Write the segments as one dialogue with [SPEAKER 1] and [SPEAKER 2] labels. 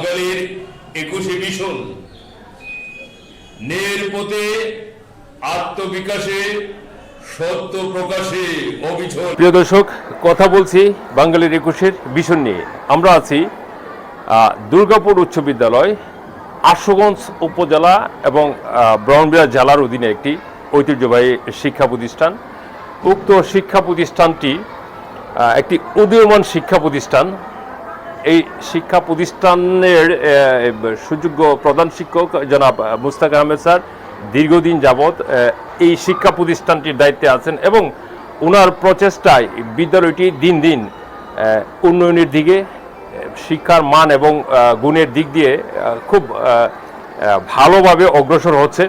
[SPEAKER 1] বাঙালির একুশে মিশন নের পথে আত্মবিকাশে সত্য প্রকাশে অবিচল।
[SPEAKER 2] প্রিয় দর্শক কথা বলছি বাঙালির একুশের ভীষণ নিয়ে। আমরা আছি দুর্গাপুর উচ্চ বিদ্যালয় আশুগঞ্জ উপজেলা এবং আহ, জেলার অধীনে একটি ঐতিহ্যবাহী শিক্ষা প্রতিষ্ঠান। উক্ত শিক্ষা প্রতিষ্ঠানটি একটি উদীয়মান শিক্ষা প্রতিষ্ঠান। এই শিক্ষা প্রতিষ্ঠানের সুযোগ্য প্রধান শিক্ষক জনাব মুস্তাক আহমেদ স্যার দীর্ঘদিন যাবৎ এই শিক্ষা প্রতিষ্ঠানটির দায়িত্বে আছেন এবং ওনার প্রচেষ্টায় বিদ্যালয়টি দিন দিন উন্নয়নের দিকে শিক্ষার মান এবং গুণের দিক দিয়ে খুব ভালোভাবে অগ্রসর হচ্ছে।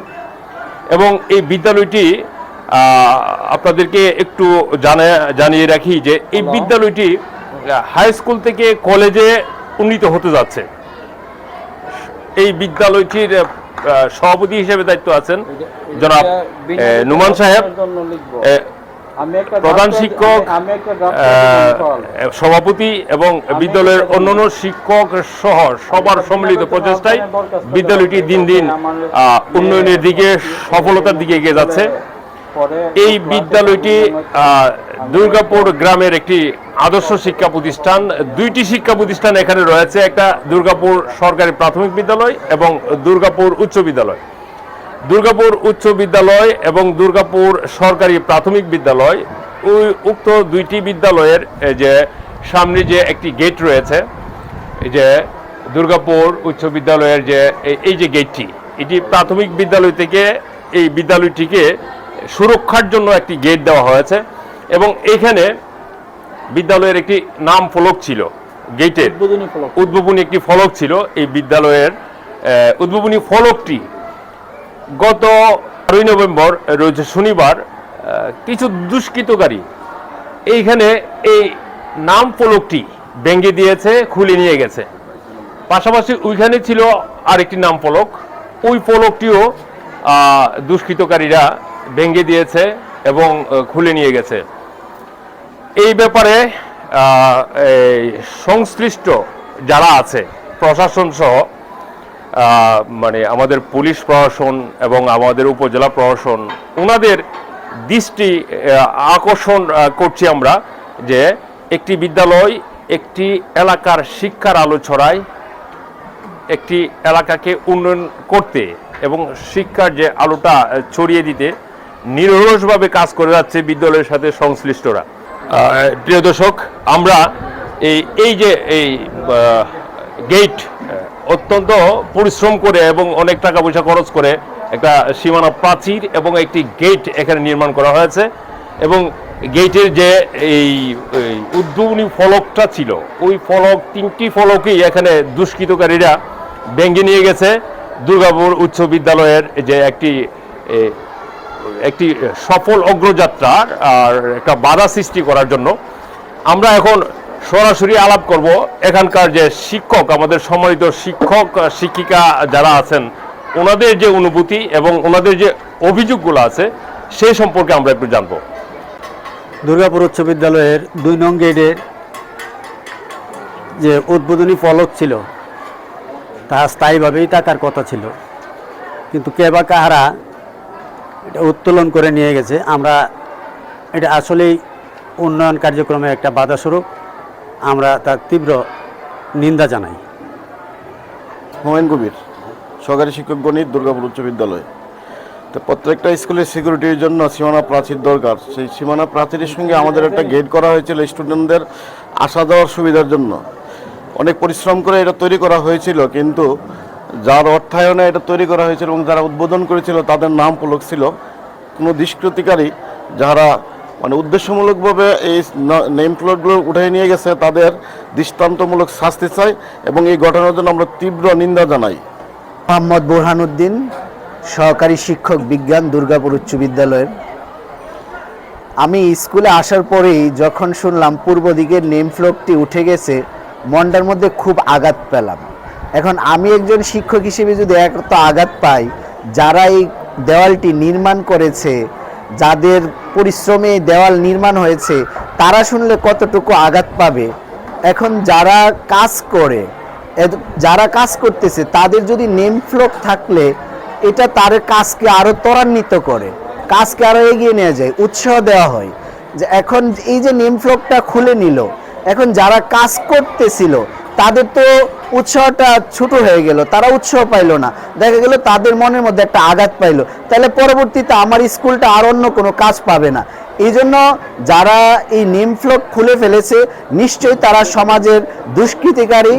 [SPEAKER 2] এবং এই বিদ্যালয়টি আপনাদেরকে একটু জানা জানিয়ে রাখি যে এই বিদ্যালয়টি হাই স্কুল থেকে কলেজে উন্নীত হতে যাচ্ছে। এই বিদ্যালয়টির সভাপতি হিসেবে দায়িত্ব আছেন জনাব নুমান সাহেব। প্রধান শিক্ষক। সভাপতি এবং বিদ্যালয়ের অন্যান্য শিক্ষক সহ সবার সম্মিলিত প্রচেষ্টায় বিদ্যালয়টি দিন দিন উন্নয়নের দিকে সফলতার দিকে এগিয়ে যাচ্ছে।
[SPEAKER 3] পরে
[SPEAKER 2] এই বিদ্যালয়টি দুর্গাপুর গ্রামের একটি আদর্শ শিক্ষা প্রতিষ্ঠান। দুইটি শিক্ষা প্রতিষ্ঠান এখানে রয়েছে। একটা দুর্গাপুর সরকারি প্রাথমিক বিদ্যালয় এবং দুর্গাপুর উচ্চ বিদ্যালয়। দুর্গাপুর উচ্চ বিদ্যালয় এবং দুর্গাপুর সরকারি প্রাথমিক বিদ্যালয় ওই উক্ত দুইটি বিদ্যালয়ের যে সামনে যে একটি গেট রয়েছে এই যে দুর্গাপুর উচ্চ বিদ্যালয়ের যে এই- এই যে গেটটি এটি প্রাথমিক বিদ্যালয় থেকে এই বিদ্যালয়টিকে সুরক্ষার জন্য একটি গেট দেওয়া হয়েছে এবং এখানে বিদ্যালয়ের একটি নাম ফলক ছিল গেটের
[SPEAKER 3] উদ্বোধনী
[SPEAKER 2] উদ্ভাবনী একটি ফলক ছিল এই বিদ্যালয়ের উদ্ভাবনী ফলকটি গত বারোই নভেম্বর রয়েছে শনিবার কিছু দুষ্কৃতকারী এইখানে এই নাম ফলকটি ভেঙে দিয়েছে খুলে নিয়ে গেছে। পাশাপাশি ওইখানে ছিল আরেকটি নাম ফলক। ওই ফলকটিও দুষ্কৃতকারীরা ভেঙে দিয়েছে এবং খুলে নিয়ে গেছে। এই ব্যাপারে সংশ্লিষ্ট যারা আছে, প্রশাসন সহ মানে আমাদের পুলিশ প্রশাসন এবং আমাদের উপজেলা প্রশাসন ওনাদের দৃষ্টি আকর্ষণ করছি আমরা যে একটি বিদ্যালয় একটি এলাকার শিক্ষার আলো ছড়ায়, একটি এলাকাকে উন্নয়ন করতে এবং শিক্ষার যে আলোটা ছড়িয়ে দিতে নিরলসভাবে কাজ করে যাচ্ছে বিদ্যালয়ের সাথে সংশ্লিষ্টরা। প্রিয় দর্শক, আমরা এই এই যে এই গেট অত্যন্ত পরিশ্রম করে এবং অনেক টাকা পয়সা খরচ করে একটা সীমানা প্রাচীর এবং একটি গেট এখানে নির্মাণ করা হয়েছে এবং গেটের যে এই উদ্ভাবনী ফলকটা ছিল, ওই ফলক, তিনটি ফলকই এখানে দুষ্কৃতকারীরা ভেঙে নিয়ে গেছে। দুর্গাপুর উচ্চ বিদ্যালয়ের যে একটি একটি সফল অগ্রযাত্রার আর একটা বাধা সৃষ্টি করার জন্য। আমরা এখন সরাসরি আলাপ করব এখানকার যে শিক্ষক, আমাদের সম্মানিত শিক্ষক শিক্ষিকা যারা আছেন, ওনাদের যে অনুভূতি এবং ওনাদের যে অভিযোগগুলো আছে সেই সম্পর্কে আমরা একটু জানব।
[SPEAKER 3] দুর্গাপুর উচ্চ বিদ্যালয়ের দুই নং গেটের যে উদ্বোধনী ফলক ছিল, তা স্থায়ীভাবেই থাকার কথা ছিল। কিন্তু কে বা কাহারা এটা উত্তোলন করে নিয়ে গেছে। আমরা এটা আসলেই উন্নয়ন কার্যক্রমে একটা বাধাস্বরূপ আমরা তার তীব্র নিন্দা জানাই।
[SPEAKER 4] হুমায়ুন কবির, সহকারী শিক্ষক গণিত, দুর্গাপুর উচ্চ বিদ্যালয়। তো প্রত্যেকটা স্কুলের সিকিউরিটির জন্য সীমানা প্রাচীর দরকার। সেই সীমানা প্রাচীরের সঙ্গে আমাদের একটা গেট করা হয়েছিল স্টুডেন্টদের আসা যাওয়ার সুবিধার জন্য। অনেক পরিশ্রম করে এটা তৈরি করা হয়েছিল, কিন্তু যার অর্থায়নে এটা তৈরি করা হয়েছিল এবং যারা উদ্বোধন করেছিল, তাদের নাম ফলক ছিল। কোনো দুষ্কৃতিকারী যারা মানে উদ্দেশ্যমূলকভাবে এই নেম প্লেটগুলো উঠে নিয়ে গেছে, তাদের দৃষ্টান্তমূলক শাস্তি চাই এবং এই ঘটনার জন্য আমরা তীব্র নিন্দা জানাই।
[SPEAKER 5] মোহাম্মদ বোরহানুদ্দিন, সহকারী শিক্ষক বিজ্ঞান, দুর্গাপুর উচ্চ বিদ্যালয়ের। আমি স্কুলে আসার পরেই যখন শুনলাম পূর্ব দিকের নেম ফ্লকটি উঠে গেছে, মনটার মধ্যে খুব আঘাত পেলাম। এখন আমি একজন শিক্ষক হিসেবে যদি এত আঘাত পাই, যারা এই দেওয়ালটি নির্মাণ করেছে, যাদের পরিশ্রমে দেওয়াল নির্মাণ হয়েছে, তারা শুনলে কতটুকু আঘাত পাবে? এখন যারা কাজ করে যারা কাজ করতেছে, তাদের যদি নেম ফ্লক থাকলে, এটা তার কাজকে আরও ত্বরান্বিত করে, কাজকে আরও এগিয়ে নেওয়া যায়, উৎসাহ দেওয়া হয়। যে এখন এই যে নেম ফ্লকটা খুলে নিল, এখন যারা কাজ করতেছিল তাদের তো উৎসাহটা ছোট হয়ে গেল, তারা উৎসাহ পাইলো না। দেখা গেল তাদের মনের মধ্যে একটা আঘাত পাইলো। তাহলে পরবর্তীতে আমার স্কুলটা আর অন্য কোনো কাজ পাবে না। এই জন্য যারা এই নেম ফ্লক খুলে ফেলেছে, নিশ্চয়ই তারা সমাজের দুষ্কৃতিকারী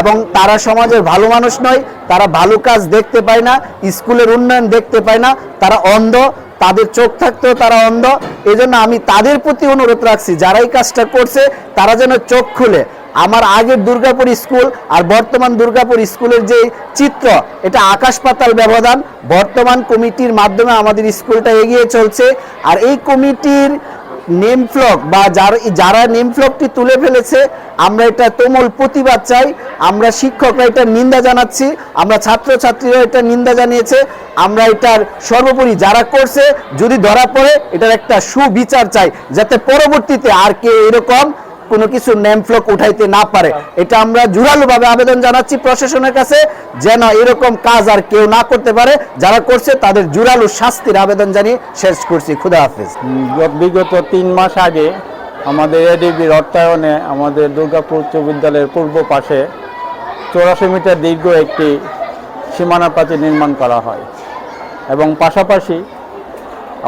[SPEAKER 5] এবং তারা সমাজের ভালো মানুষ নয়, তারা ভালো কাজ দেখতে পায় না, স্কুলের উন্নয়ন দেখতে পায় না, তারা অন্ধ, তাদের চোখ থাকতেও তারা অন্ধ। এই জন্য আমি তাদের প্রতি অনুরোধ রাখছি, যারা এই কাজটা করছে, তারা যেন চোখ খুলে। আমার আগের দুর্গাপুর স্কুল আর বর্তমান দুর্গাপুর স্কুলের যে চিত্র, এটা আকাশ পাতাল ব্যবধান। বর্তমান কমিটির মাধ্যমে আমাদের স্কুলটা এগিয়ে চলছে। আর এই কমিটির নেম ফ্লক বা যারা যারা নেম ফ্লকটি তুলে ফেলেছে, আমরা এটা তুমুল প্রতিবাদ চাই। আমরা শিক্ষকরা এটা নিন্দা জানাচ্ছি। আমরা ছাত্রছাত্রীরা এটা নিন্দা জানিয়েছে। আমরা এটার সর্বোপরি যারা করছে, যদি ধরা পড়ে, এটার একটা সুবিচার চাই। যাতে পরবর্তীতে আর কেউ এরকম কোনো কিছু নেম ফ্লক উঠাইতে না পারে। এটা আমরা জোরালোভাবে আবেদন জানাচ্ছি প্রশাসনের কাছে, যেন এরকম কাজ আর কেউ না করতে পারে। যারা করছে, তাদের জোরালো শাস্তির আবেদন জানিয়ে শেষ করছি। খুদা হাফিজ।
[SPEAKER 6] বিগত তিন মাস আগে আমাদের এডিবির অর্থায়নে আমাদের দুর্গাপুর উচ্চ বিদ্যালয়ের পূর্ব পাশে চৌরাশি মিটার দীর্ঘ একটি সীমানা প্রাচীর নির্মাণ করা হয়। এবং পাশাপাশি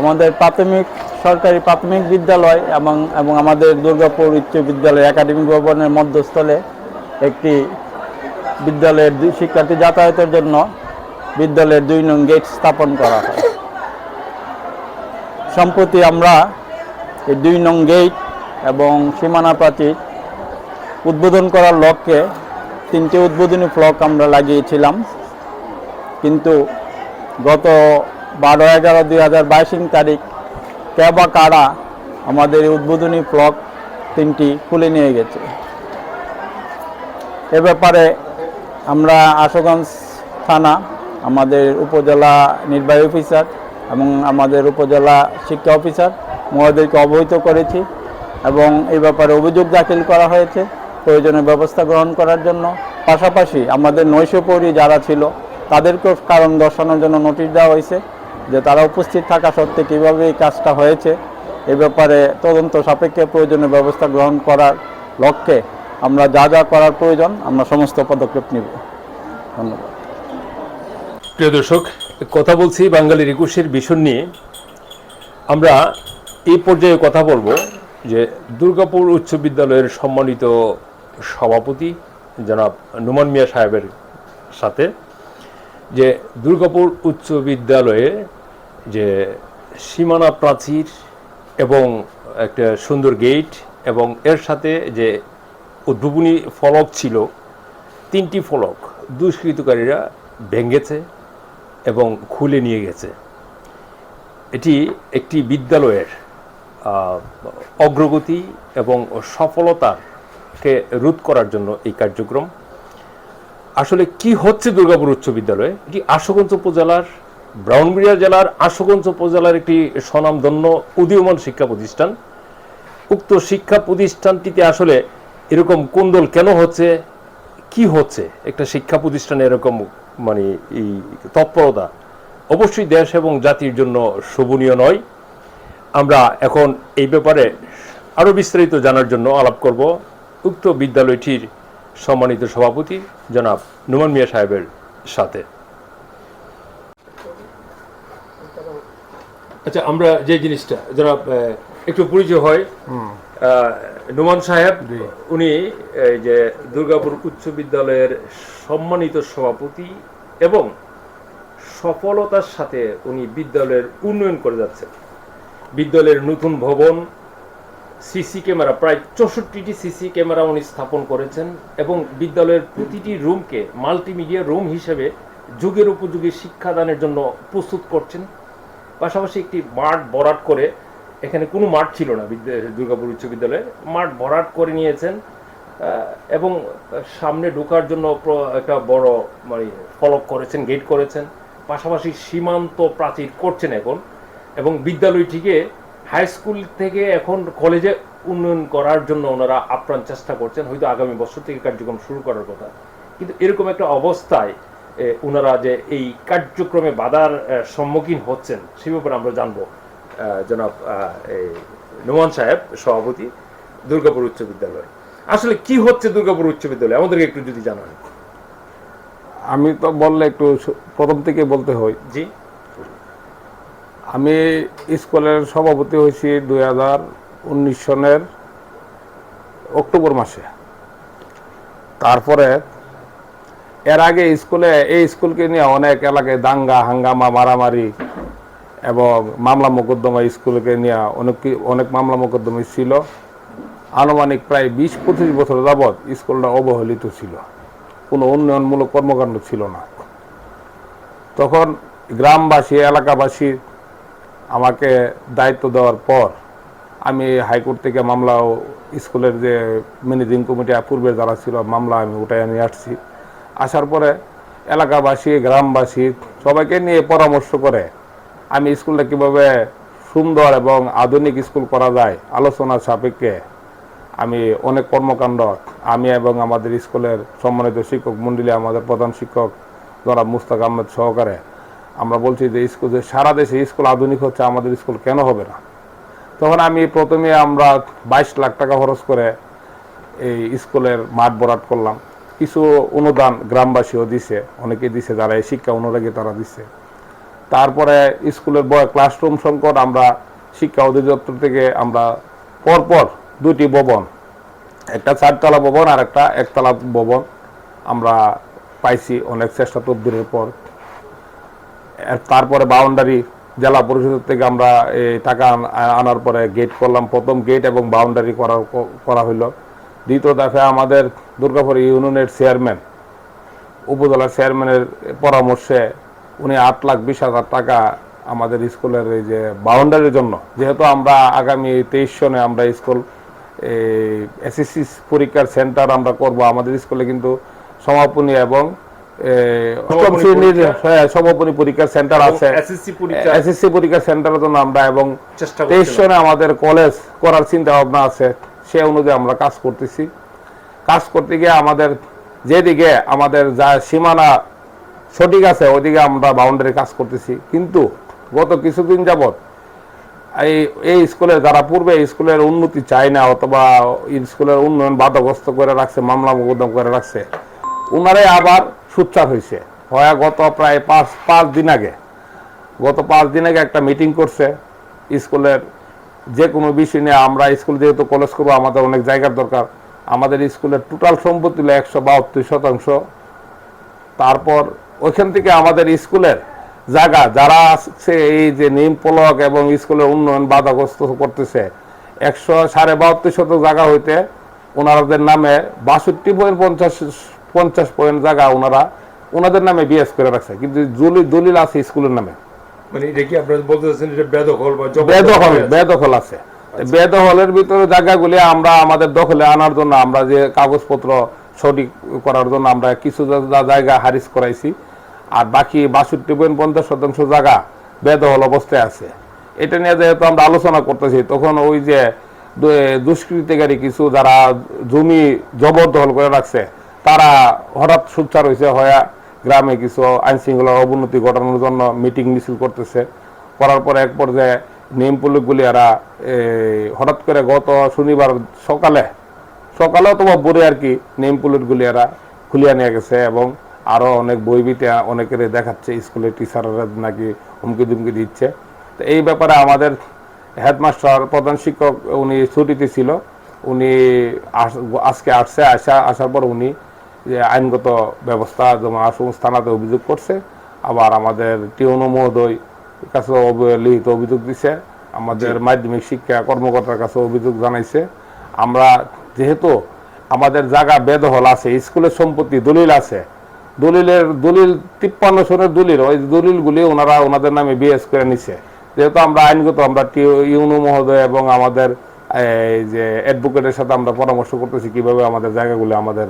[SPEAKER 6] আমাদের প্রাথমিক সরকারি প্রাথমিক বিদ্যালয় এবং এবং আমাদের দুর্গাপুর উচ্চ বিদ্যালয় একাডেমিক ভবনের মধ্যস্থলে একটি বিদ্যালয়ের শিক্ষার্থী যাতায়াতের জন্য বিদ্যালয়ের দুই নং গেট স্থাপন করা হয়। সম্প্রতি আমরা এই দুই নং গেট এবং সীমানা প্রাচীর উদ্বোধন করার লক্ষ্যে তিনটে উদ্বোধনী ফ্লক আমরা লাগিয়েছিলাম। কিন্তু গত বারো এগারো দুই হাজার বাইশ তারিখ কে বা কারা আমাদের উদ্বোধনী ফ্লক তিনটি খুলে নিয়ে গেছে। এ ব্যাপারে আমরা আশুগঞ্জ থানা, আমাদের উপজেলা নির্বাহী অফিসার এবং আমাদের উপজেলা শিক্ষা অফিসার মহাদেরকে অবহিত করেছি এবং এই ব্যাপারে অভিযোগ দাখিল করা হয়েছে প্রয়োজনীয় ব্যবস্থা গ্রহণ করার জন্য। পাশাপাশি আমাদের নৈশপরি যারা ছিল, তাদেরকেও কারণ দর্শানোর জন্য নোটিশ দেওয়া হয়েছে। যে তারা উপস্থিত থাকা সত্ত্বে কীভাবে এই কাজটা হয়েছে, এ ব্যাপারে তদন্ত সাপেক্ষে প্রয়োজনীয় ব্যবস্থা গ্রহণ করার লক্ষ্যে আমরা যা যা করার প্রয়োজন, আমরা সমস্ত পদক্ষেপ নিব। ধন্যবাদ।
[SPEAKER 2] প্রিয় দর্শক, কথা বলছি বাঙালির একুশের ভীষণ নিয়ে। আমরা এই পর্যায়ে কথা বলব যে দুর্গাপুর উচ্চ বিদ্যালয়ের সম্মানিত সভাপতি জনাব নুমান মিয়া সাহেবের সাথে। যে দুর্গাপুর উচ্চ বিদ্যালয়ে যে সীমানা প্রাচীর এবং একটা সুন্দর গেট এবং এর সাথে যে উদ্ভাবনী ফলক ছিল, তিনটি ফলক দুষ্কৃতকারীরা ভেঙেছে এবং খুলে নিয়ে গেছে। এটি একটি বিদ্যালয়ের অগ্রগতি এবং সফলতাকে রোধ করার জন্য এই কার্যক্রম। আসলে কি হচ্ছে দুর্গাপুর উচ্চ বিদ্যালয়ে? এটি আশুগঞ্জ উপজেলার ব্রাউনবিড়িয়া জেলার, আশুগঞ্জ উপজেলার একটি স্বনামধন্য উদীয়মান শিক্ষা প্রতিষ্ঠান। উক্ত শিক্ষা প্রতিষ্ঠানটিতে আসলে এরকম কোন্দল কেন হচ্ছে? কি হচ্ছে? একটা শিক্ষা প্রতিষ্ঠানে এরকম মানে এই তৎপরতা অবশ্যই দেশ এবং জাতির জন্য শোভনীয় নয়। আমরা এখন এই ব্যাপারে আরও বিস্তারিত জানার জন্য আলাপ করব। উক্ত বিদ্যালয়টির সম্মানিত সভাপতি জনাব নুমান মিয়া সাহেবের সাথে। আচ্ছা আমরা যে জিনিসটা জনাব আহ, একটু পরিচয় হয়। নুমান সাহেব উনি এই যে দুর্গাপুর উচ্চ বিদ্যালয়ের সম্মানিত সভাপতি এবং সফলতার সাথে উনি বিদ্যালয়ের উন্নয়ন করে যাচ্ছেন। বিদ্যালয়ের নতুন ভবন সিসি ক্যামেরা, প্রায় চৌষট্টিটি সিসি ক্যামেরা উনি স্থাপন করেছেন এবং বিদ্যালয়ের প্রতিটি রুমকে মাল্টিমিডিয়া রুম হিসেবে যুগের উপযোগী শিক্ষাদানের জন্য প্রস্তুত করছেন। পাশাপাশি একটি মাঠ ভরাট করে, এখানে কোনো মাঠ ছিল না দুর্গাপুর উচ্চ বিদ্যালয়ে, মাঠ ভরাট করে নিয়েছেন এবং সামনে ঢোকার জন্য একটা বড় মানে ফলক করেছেন, গেট করেছেন। পাশাপাশি সীমান্ত প্রাচীর করছেন এখন এবং বিদ্যালয়টিকে হাই স্কুল থেকে এখন কলেজে উন্নয়ন করার জন্য ওনারা আপ্রাণ চেষ্টা করছেন হয়তো আগামী বছর থেকে কার্যক্রম শুরু করার কথা। কিন্তু এরকম একটা অবস্থায় ওনারা যে এই কার্যক্রমে বাধার সম্মুখীন হচ্ছেন সে ব্যাপারে আমরা জানব। জনাব এই নোমান সাহেব সভাপতি দুর্গাপুর উচ্চ বিদ্যালয়। আসলে কি হচ্ছে দুর্গাপুর উচ্চ বিদ্যালয়? আমাদেরকে একটু যদি জানান।
[SPEAKER 7] আমি তো বললে একটু প্রথম থেকে বলতে হয়।
[SPEAKER 2] জি।
[SPEAKER 7] আমি স্কুলের সভাপতি হয়েছি দুই হাজার উনিশ সনের অক্টোবর মাসে। তারপরে এর আগে স্কুলে, এই স্কুলকে নিয়ে অনেক এলাকায় দাঙ্গা, হাঙ্গামা, মারামারি এবং মামলা মোকদ্দমা স্কুলকে নিয়ে অনেক অনেক মামলা মোকদ্দমা ছিল। আনুমানিক প্রায় বিশ পঁচিশ বছর যাবৎ স্কুলটা অবহেলিত ছিল। কোনো উন্নয়নমূলক কর্মকাণ্ড ছিল না। তখন গ্রামবাসী, এলাকাবাসী আমাকে দায়িত্ব দেওয়ার পর আমি হাইকোর্ট থেকে মামলা স্কুলের যে ম্যানেজিং কমিটি পূর্বে যারা ছিল, মামলা আমি উঠাই নিয়ে আসছি। আসার পরে এলাকাবাসী, গ্রামবাসী সবাইকে নিয়ে পরামর্শ করে আমি স্কুলটা কীভাবে সুন্দর এবং আধুনিক স্কুল করা যায় আলোচনার সাপেক্ষে আমি অনেক কর্মকাণ্ড, আমি এবং আমাদের স্কুলের সম্মানিত শিক্ষক মণ্ডলী আমাদের প্রধান শিক্ষক জনাব মুস্তাক আহমেদ সহকারে আমরা বলছি যে স্কুল যে সারা দেশে স্কুল আধুনিক হচ্ছে, আমাদের স্কুল কেন হবে না? তখন আমি প্রথমে আমরা বাইশ লাখ টাকা খরচ করে এই স্কুলের মাঠ বরাট করলাম। কিছু অনুদান গ্রামবাসীও দিছে অনেকে দিছে, যারা এই শিক্ষা অনুরাগী তারা দিছে। তারপরে স্কুলের বয় ক্লাসরুম সংকট, আমরা শিক্ষা অধিদপ্তর থেকে আমরা পরপর দুটি ভবন, একটা চারতলা ভবন আর একটা একতলা ভবন আমরা পাইছি অনেক চেষ্টা তদবিরের পর। তারপরে বাউন্ডারি জেলা পরিষদের থেকে আমরা এই টাকা আনার পরে গেট করলাম। প্রথম গেট এবং বাউন্ডারি করা করা হইল। দ্বিতীয় দফে আমাদের দুর্গাপুর ইউনিয়নের চেয়ারম্যান উপজেলার চেয়ারম্যানের পরামর্শে উনি আট লাখ বিশ হাজার টাকা আমাদের স্কুলের এই যে বাউন্ডারির জন্য। যেহেতু আমরা আগামী তেইশ সনে আমরা স্কুল এসএসসি পরীক্ষার সেন্টার আমরা করব। আমাদের স্কুলে কিন্তু সমাপনী এবং অষ্টম শ্রেণির। হ্যাঁ, সমাপনী পরীক্ষার সেন্টার আছে
[SPEAKER 2] এসএসসি
[SPEAKER 7] পরীক্ষার সেন্টারের জন্য আমরা এবং তেইশ। সনে আমাদের কলেজ করার চিন্তা ভাবনা আছে সে অনুযায়ী আমরা কাজ করতেছি কাজ করতে গিয়ে আমাদের যেদিকে আমাদের যা সীমানা সঠিক আছে ওইদিকে আমরা বাউন্ডারি কাজ করতেছি কিন্তু গত কিছুদিন যাবৎ এই এই স্কুলের যারা পূর্বে স্কুলের উন্নতি চায় না অথবা স্কুলের উন্নয়ন বাধাগ্রস্ত করে রাখছে মামলা মোকদ্দম করে রাখছে উনারাই আবার সুচ্চার হয়েছে। হয়ে গত প্রায় পাঁচ পাঁচ দিন আগে। গত পাঁচ দিন আগে একটা মিটিং করছে স্কুলের যে কোনো বিষয় নিয়ে। আমরা স্কুল যেহেতু কলেজ করব, আমাদের অনেক জায়গার দরকার। আমাদের স্কুলের টোটাল সম্পত্তি হলো একশো বাহাত্তর শতাংশ। তারপর ওইখান থেকে আমাদের স্কুলের জায়গা, যারা আসছে এই যে নিম পলক এবং স্কুলের উন্নয়ন বাধাগ্রস্ত করতেছে, একশো সাড়ে বাহাত্তর শত জায়গা হইতে ওনাদের নামে বাষট্টি পঞ্চাশ পঞ্চাশ পয়েন্ট জায়গা ওনারা ওনাদের নামে বিএস করে রাখছে কিন্তু দলিল আছে স্কুলের নামে।
[SPEAKER 2] মানে এটা কি আপনারা বলতে চাচ্ছেন এটা বেদখল বা
[SPEAKER 7] বেদখল
[SPEAKER 2] আছে?
[SPEAKER 7] বেদখল আছে। বেদখলের ভিতরে জায়গাগুলি আমরা আমাদের দখলে আনার জন্য আমরা যে কাগজপত্র সঠিক করার জন্য আমরা কিছু জায়গা হারিজ করাইছি আর বাকি বাষট্টি পয়েন্ট পঞ্চাশ শতাংশ জায়গা বেদখল অবস্থায় আছে। এটা নিয়ে যেহেতু আমরা আলোচনা করতেছি তখন ওই যে দুষ্কৃতিকারী কিছু যারা জমি জবরদখল করে রাখছে তারা হঠাৎ সুচ্চার হয়েছে হয়ে গ্রামে কিছু আইন শৃঙ্খলার অবনতি ঘটানোর জন্য মিটিং মিছিল করতেছে। করার পরে এক পর্যায়ে নিম পুলিশগুলি এরা হঠাৎ করে গত শনিবার সকালে সকালে অথবা ভোরে আর কি নিম পুলিশগুলি এরা খুলিয়া নিয়ে গেছে এবং আরও অনেক বইবিতে অনেকের দেখাচ্ছে, স্কুলের টিচাররা নাকি হুমকি দুমকি দিচ্ছে। তো এই ব্যাপারে আমাদের হেডমাস্টার, প্রধান শিক্ষক উনি ছুটিতে ছিল। উনি আজকে আসছে, আসা, আসার পর উনি যে আইনগত ব্যবস্থা যেমন আশুগঞ্জ থানাতে অভিযোগ করছে আবার আমাদের টিউনো মহোদয় কাছে লিখিত অভিযোগ দিছে আমাদের মাধ্যমিক শিক্ষা কর্মকর্তার কাছে অভিযোগ জানাইছে। আমরা যেহেতু আমাদের জায়গা বেদহল আছে স্কুলের সম্পত্তি দলিল আছে দলিলের দলিল তিপ্পান্ন সনের দলিল ওই দলিলগুলি ওনারা ওনাদের নামে বিএস করে নিছে। যেহেতু আমরা আইনগত আমরা ইউনো মহোদয় এবং আমাদের এই যে অ্যাডভোকেটের সাথে আমরা পরামর্শ করতেছি কীভাবে আমাদের জায়গাগুলো আমাদের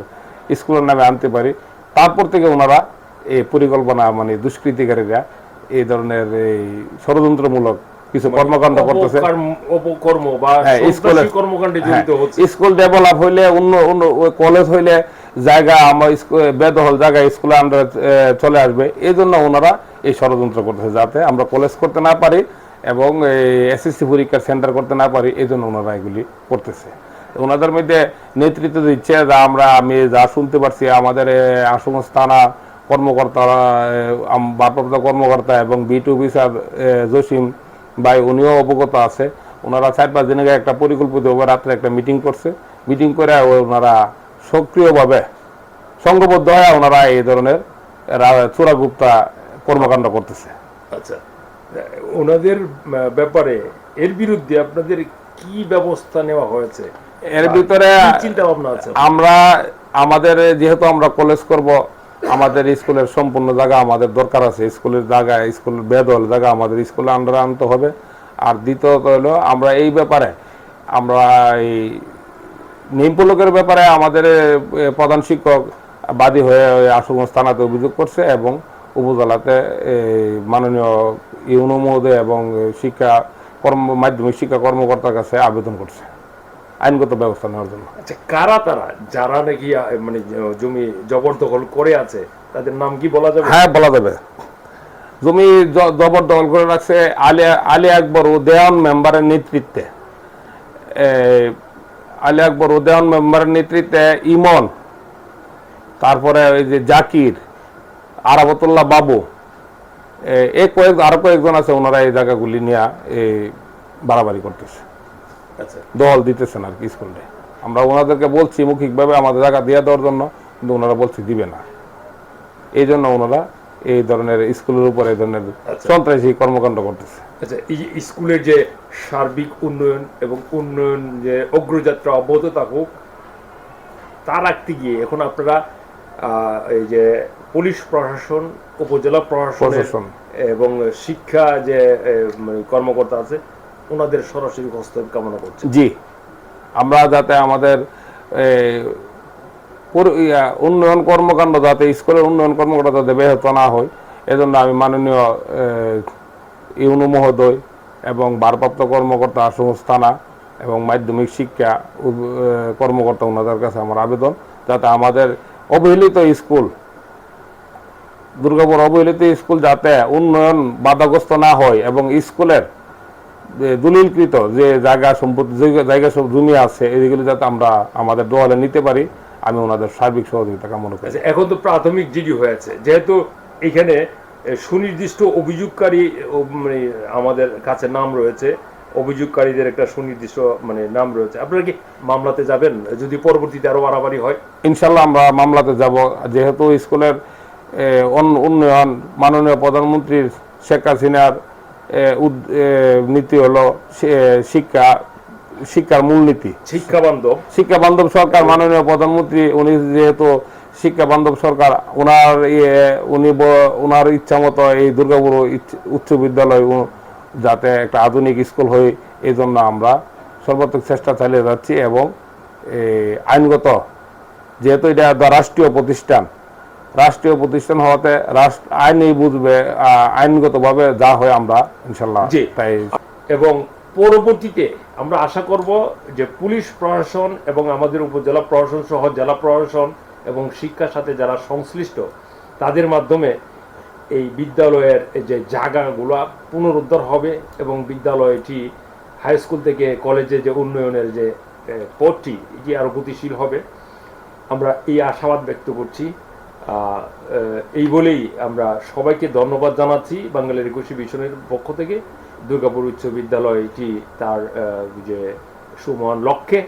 [SPEAKER 7] স্কুলের নামে আনতে পারি। তারপর থেকে ওনারা এই পরিকল্পনা মানে দুষ্কৃতিকারীরা এই ধরনের এই ষড়যন্ত্রমূলক কিছু কর্মকাণ্ড করতেছে।
[SPEAKER 2] অপকর্ম- অপকর্ম বা
[SPEAKER 7] হ্যাঁ,
[SPEAKER 2] কর্মকাণ্ডে
[SPEAKER 7] হ্যাঁ,
[SPEAKER 2] জড়িত হচ্ছে।
[SPEAKER 7] স্কুল ডেভেলপ হইলে অন্য অন্য কলেজ হইলে জায়গা আমার বেদহল জায়গা স্কুলে আমরা চলে আসবে। এই জন্য ওনারা এই ষড়যন্ত্র করতেছে যাতে আমরা কলেজ করতে না পারি এবং এসএসসি পরীক্ষার সেন্টার করতে না পারি। এই জন্য ওনারা এগুলি করতেছে। ওনাদের মধ্যে নেতৃত্ব দিচ্ছে, যা আমরা, আমি যা শুনতে পারছি, আমাদের আসমস থানা কর্মকর্তারা ভারপ্রাপ্ত কর্মকর্তা এবং বিট অফিসার জসিম ভাই, উনিও অবগত আছে। ওনারা চার পাঁচ দিন একটা পরিকল্পিতভাবে রাত্রে একটা মিটিং করছে। মিটিং করে ওনারা সক্রিয়ভাবে সংঘবদ্ধ হয়ে ওনারা এই ধরনের চোরাগুপ্তা কর্মকাণ্ড করতেছে।
[SPEAKER 2] আচ্ছা ওনাদের ব্যাপারে এর বিরুদ্ধে আপনাদের কি ব্যবস্থা নেওয়া হয়েছে?
[SPEAKER 7] এর ভিতরে
[SPEAKER 2] চিন্তা ভাবনা আছে?
[SPEAKER 7] আমরা আমাদের যেহেতু আমরা কলেজ করব আমাদের স্কুলের সম্পূর্ণ জায়গা আমাদের দরকার আছে। স্কুলের জায়গা স্কুলের বেদল জায়গা আমাদের স্কুলে আন্ডারে আনতে হবে। আর দ্বিতীয়ত হলো আমরা এই ব্যাপারে আমরা এই নিমপুলকের ব্যাপারে আমাদের প্রধান শিক্ষক বাদী হয়ে আশুগঞ্জ থানাতে অভিযোগ করছে এবং উপজেলাতে মাননীয় ইউনো মহোদয় এবং শিক্ষা কর্ম মাধ্যমিক শিক্ষা কর্মকর্তার কাছে আবেদন করছে। আইনগত ব্যবস্থা নেওয়ার জন্য।
[SPEAKER 2] আচ্ছা কারা তারা? যারা নাকি মানে জমি জবরদখল করে আছে তাদের নাম কি বলা যাবে?
[SPEAKER 7] হ্যাঁ বলা যাবে। জমি জবরদখল করে রাখছে আলী আলী আকবর উদয়ন মেম্বারের নেতৃত্বে। আলী আকবর উদয়ন মেম্বারের নেতৃত্বে ইমন তারপরে ওই যে জাকির আরাবতুল্লাহ বাবু এ, কয়েক আরও কয়েকজন আছে ওনারা এই জায়গাগুলি নিয়ে এই বাড়াবাড়ি করতেছে। দল দিতেছেন আর কি স্কুলে আমরা ওনাদেরকে বলছি মৌখিকভাবে আমাদের জায়গা দিয়ে দেওয়ার জন্য কিন্তু ওনারা বলছে দিবে না এই জন্য ওনারা এই ধরনের স্কুলের উপর এই ধরনের
[SPEAKER 2] আচ্ছা।
[SPEAKER 7] সন্ত্রাসী কর্মকাণ্ড করতেছে
[SPEAKER 2] আচ্ছা এই যে স্কুলের যে সার্বিক উন্নয়ন এবং উন্নয়ন যে অগ্রযাত্রা অব্যাহত থাকুক তা রাখতে গিয়ে এখন আপনারা এই যে পুলিশ প্রশাসন উপজেলা প্রশাসন
[SPEAKER 7] প্রশাসন।
[SPEAKER 2] এবং শিক্ষা যে মানে কর্মকর্তা আছে ওনাদের সরাসরি হস্তক্ষেপ কামনা করছে।
[SPEAKER 7] জি। আমরা যাতে আমাদের উন্নয়ন কর্মকাণ্ড যাতে স্কুলের উন্নয়ন কর্মকাণ্ড যাতে ব্যাহত না হয়, এজন্য আমি মাননীয় ইউনু মহোদয় এবং ভারপ্রাপ্ত কর্মকর্তা সংস্থানা এবং মাধ্যমিক শিক্ষা কর্মকর্তা ওনাদের কাছে আমার আবেদন, যাতে আমাদের অবহেলিত স্কুল, দুর্গাপুর অবহেলিত স্কুল যাতে উন্নয়ন বাধাগ্রস্ত না হয় এবং স্কুলের দলিলকৃত যে জায়গা সম্পত্তি যে জায়গা সব জমি আছে এইগুলো যাতে আমরা আমাদের দোয়ালে নিতে পারি আমি ওনাদের সার্বিক সহযোগিতা কামনা করি।
[SPEAKER 2] আচ্ছা এখন তো প্রাথমিক জিডি হয়েছে। যেহেতু এখানে সুনির্দিষ্ট অভিযোগকারী মানে আমাদের কাছে নাম রয়েছে অভিযোগকারীদের একটা সুনির্দিষ্ট মানে নাম রয়েছে। আপনারা কি মামলাতে যাবেন? যদি পরবর্তীতে আরও বাড়াবাড়ি হয়?
[SPEAKER 7] ইনশাল্লাহ আমরা মামলাতে যাব। যেহেতু স্কুলের উন্নয়ন মাননীয় প্রধানমন্ত্রীর শেখ হাসিনার নীতি হলো শিক্ষা শিক্ষার মূলনীতি।
[SPEAKER 2] শিক্ষা বান্ধব
[SPEAKER 7] শিক্ষা বান্ধব সরকার মাননীয় প্রধানমন্ত্রী উনি যেহেতু শিক্ষা বান্ধব সরকার ওনার ইয়ে উনি ওনার ইচ্ছা মতো এই দুর্গাপুর উচ্চ বিদ্যালয় যাতে একটা আধুনিক স্কুল হয় এই জন্য আমরা সর্বাত্মক চেষ্টা চালিয়ে যাচ্ছি এবং আইনগত যেহেতু এটা রাষ্ট্রীয় প্রতিষ্ঠান রাষ্ট্রীয় প্রতিষ্ঠান হওয়াতে রাষ্ট্র আইনই বুঝবে আইনগতভাবে যা হয় আমরা ইনশাল্লাহ তাই
[SPEAKER 2] এবং পরবর্তীতে আমরা আশা করব যে পুলিশ প্রশাসন এবং আমাদের উপজেলা প্রশাসন সহ জেলা প্রশাসন এবং শিক্ষার সাথে যারা সংশ্লিষ্ট তাদের মাধ্যমে এই বিদ্যালয়ের যে জায়গাগুলো পুনরুদ্ধার হবে এবং বিদ্যালয়টি হাই স্কুল থেকে কলেজে যে উন্নয়নের যে পথটি এটি আরও গতিশীল হবে। আমরা এই আশাবাদ ব্যক্ত করছি। এই বলেই আমরা সবাইকে ধন্যবাদ জানাচ্ছি বাঙালির একুশে মিশনের পক্ষ থেকে। দুর্গাপুর উচ্চ বিদ্যালয়টি তার যে সুমহান লক্ষ্যে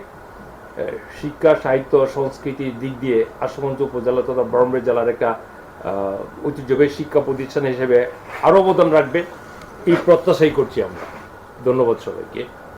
[SPEAKER 2] শিক্ষা, সাহিত্য, সংস্কৃতির দিক দিয়ে আশুগঞ্জ উপজেলা তথা ব্রহ্মের জেলার একটা ঐতিহ্যবাহী শিক্ষা প্রতিষ্ঠান হিসেবে আরও অবদান রাখবে। এই প্রত্যাশাই করছি আমরা। ধন্যবাদ সবাইকে।